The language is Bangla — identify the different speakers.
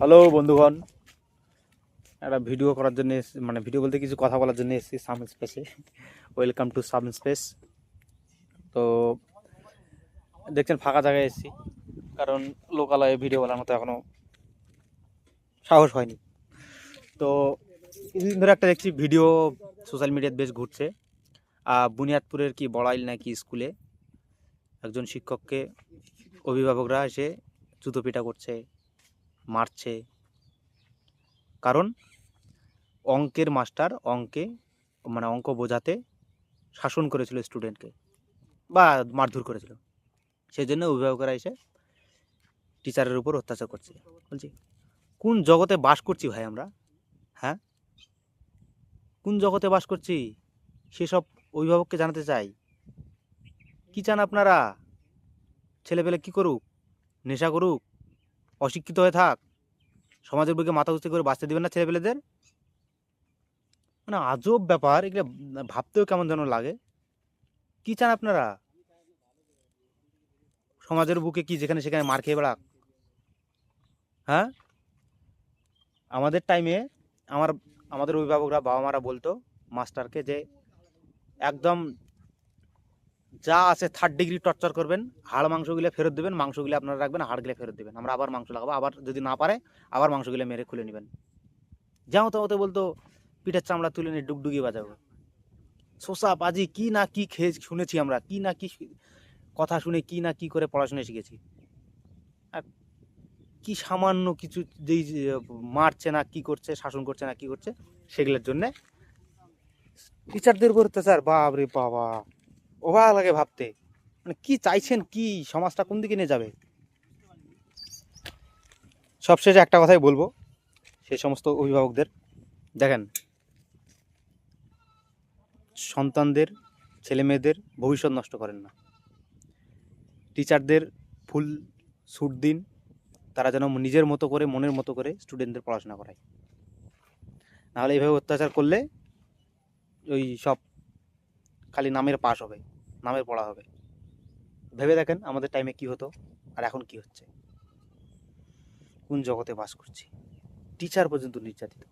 Speaker 1: হ্যালো বন্ধুগণ। একটা ভিডিও করার জন্য মানে ভিডিও বলতে কিছু কথা বলার জন্য এসেছি সাম স্পেসে ওয়েলকাম টু সাম স্পেস তো দেখছেন ফাঁকা জায়গায় এসেছি। কারণ লোকালয়ে ভিডিও বলার মতো এখনও সাহস হয়নি। তো কিছুদিন ধরে একটা দেখছি ভিডিও সোশ্যাল মিডিয়াতে বেশ ঘুরছে। বুনিয়াদপুরের কি বড়াইল নাকি স্কুলে? একজন শিক্ষককে অভিভাবকরা এসে জুতো পিটা করছে। মারছে। কারণ অঙ্কের মাস্টার অঙ্কে মানে অঙ্ক বোঝাতে শাসন করেছিল স্টুডেন্টকে বা মারধর করেছিল। সেই জন্য অভিভাবকরা এসে টিচারের উপর অত্যাচার করছে। বলছি, কোন জগতে বাস করছি ভাই আমরা? হ্যাঁ? কোন জগতে বাস করছি? সেসব অভিভাবককে জানাতে চাই। কি চান আপনারা? ছেলেপেলে কি করুক? নেশা করুক? অশিক্ষিত হয়ে থাক। সমাজের বুকে মাথা উঁচু করে বাঁচতে দেবেন না ছেলেপেলেদের। মানে আজব ব্যাপার, এগুলো ভাবতেও কেমন যেন লাগে। কি চান আপনারা? সমাজের বুকে কি যেখানে সেখানে মার খেয়ে বেড়াক? হ্যাঁ? আমাদের টাইমে আমার, আমাদের অভিভাবকরা বাবা মারা বলতো মাস্টারকে যে, একদম যা আছে থার্ড ডিগ্রি টর্চার করবেন, হাড় মাংসগুলো ফেরত দেবেন, মাংসগুলো আপনারা রাখবেন হাড়গুলো ফেরত দেবেন। আমরা আবার মাংস লাগাবো, আবার যদি না পারে, আবার মাংসগুলো মেরে খুলে নেবেন। যাও তো, ওতে বলতো, পিঠের চামড়া তুলে নিয়ে ডুগডুগি বাজাবো। শোষা বাজি, কি না কি খেয়ে শুনেছি আমরা, কি না কি কথা শুনে কি না কি করে পড়াশুনে শিখেছি। আর কি সামান্য কিছু যেই মারছে না, কি করছে, শাসন করছে না, কি করছে, সেগুলোর জন্যে টিচারদের উপর অত্যাচার বাপ রে বাবা। অবাক লাগে ভাবতে। মানে কি চাইছেন, কি সমাজটা কোন দিকে নিয়ে যাবে? সবশেষে একটা কথাই বলব, সেই সমস্ত অভিভাবকদের। দেখেন, সন্তানদের ছেলে মেয়েদের ভবিষ্যৎ নষ্ট করেন না। টিচারদের ফুল ছুট দিন, তারা যেন নিজের মতো করে, মনের মতো করে স্টুডেন্টদের পড়াশোনা করায়। নাহলে এইভাবে অত্যাচার করলে ওই সব খালি নামের পাশ হবে, নামের পড়া হবে। ভেবে দেখেন আমাদের টাইমে কি হতো আর এখন কি হচ্ছে। কোন জগতে বাস করছি? টিচার পর্যন্ত নির্যাতিত।